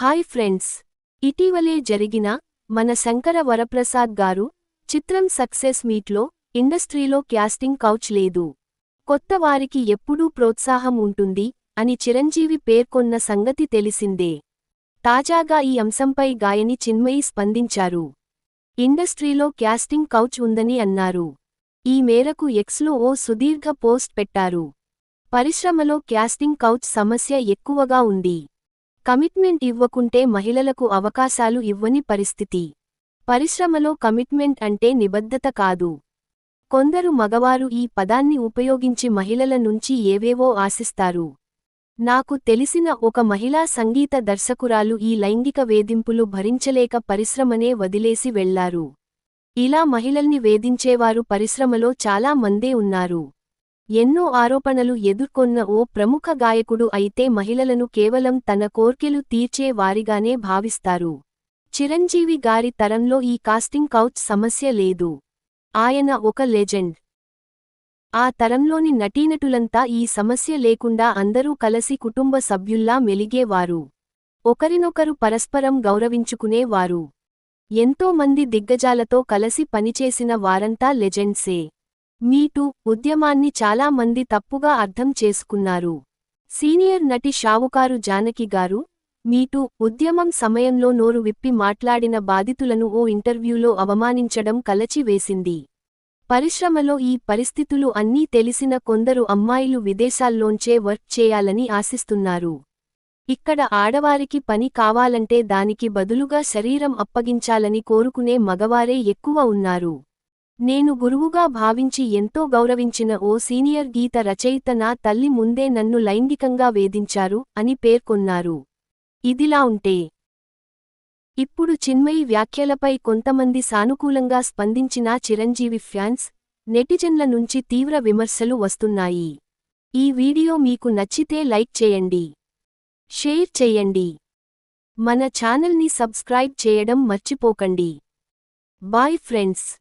Hi friends. ఇటీవలే జరిగిన మన శంకర వరప్రసాద్ గారు చిత్రం సక్సెస్ మీట్లో ఇండస్ట్రీలో క్యాస్టింగ్ కౌచ్ లేదు. కొత్త వారికి ఎప్పుడూ ప్రోత్సాహం ఉంటుంది అని చిరంజీవి పేర్కొన్న సంగతి తెలిసిందే. తాజాగా ఈ అంశంపై గాయని చిన్మయి స్పందించారు. ఇండస్ట్రీలో క్యాస్టింగ్ కౌచ్ ఉందని అన్నారు. ఈ మేరకు ఎక్స్లో ఓ సుదీర్ఘ పోస్ట్ పెట్టారు. పరిశ్రమలో క్యాస్టింగ్ కౌచ్ సమస్య ఎక్కువగా ఉంది. కమిట్మెంట్ ఇవ్వకుంటే మహిళలకు అవకాశాలు ఇవ్వని పరిస్థితి. పరిశ్రమలో కమిట్మెంట్ అంటే నిబద్ధత కాదు. కొందరు మగవారు ఈ పదాన్ని ఉపయోగించి మహిళల నుంచి ఏవేవో ఆశిస్తారు. నాకు తెలిసిన ఒక మహిళా సంగీత దర్శకురాలు ఈ లైంగిక వేధింపులు భరించలేక పరిశ్రమనే వదిలేసి వెళ్ళారు. ఇలా మహిళల్ని వేధించేవారు పరిశ్రమలో చాలా మందే ఉన్నారు. ఎన్నో ఆరోపణలు ఎదుర్కొన్న ఓ ప్రముఖ గాయకుడు అయితే మహిళలను కేవలం తన కోర్కెలు తీర్చే వారిగానే భావిస్తారు. చిరంజీవి గారి తరంలో ఈ కాస్టింగ్ కౌచ్ సమస్య లేదు. ఆయన ఒక లెజెండ్. ఆ తరంలోని నటీనటులంతా ఈ సమస్య లేకుండా అందరూ కలసి కుటుంబ సభ్యుల్లా మెలిగేవారు. ఒకరినొకరు పరస్పరం గౌరవించుకునేవారు. ఎంతో మంది దిగ్గజాలతో కలసి పనిచేసిన వారంతా లెజెండ్సే. మీటూ ఉద్యమాన్ని చాలా మంది తప్పుగా అర్థం చేసుకున్నారు. సీనియర్ నటి షావుకారు జానకి గారు మీటూ ఉద్యమం సమయంలో నోరు విప్పి మాట్లాడిన బాధితులను ఓ ఇంటర్వ్యూలో అవమానించడం కలచివేసింది పరిశ్రమలో ఈ పరిస్థితులు అన్నీ తెలిసిన కొందరు అమ్మాయిలు విదేశాల్లోంచే వర్క్ చేయాలని ఆశిస్తున్నారు. ఇక్కడ ఆడవారికి పని కావాలంటే దానికి బదులుగా శరీరం అప్పగించాలని కోరుకునే మగవారే ఎక్కువ ఉన్నారు. నేను గురువుగా భావించి ఎంతో గౌరవించిన ఓ సీనియర్ గీత రచయిత నా తల్లి ముందే నన్ను లైంగికంగా వేధించారు అని పేర్కొన్నారు. ఇదిలా ఉంటే. ఇప్పుడు చిన్మయి వ్యాఖ్యలపై కొంతమంది సానుకూలంగా స్పందించిన చిరంజీవి ఫ్యాన్స్ నెటిజన్ల నుంచి తీవ్ర విమర్శలు వస్తున్నాయి. ఈ వీడియో మీకు నచ్చితే లైక్ చేయండి. షేర్ చెయ్యండి మన ఛానల్ని సబ్స్క్రైబ్ చేయడం మర్చిపోకండి. Bye friends.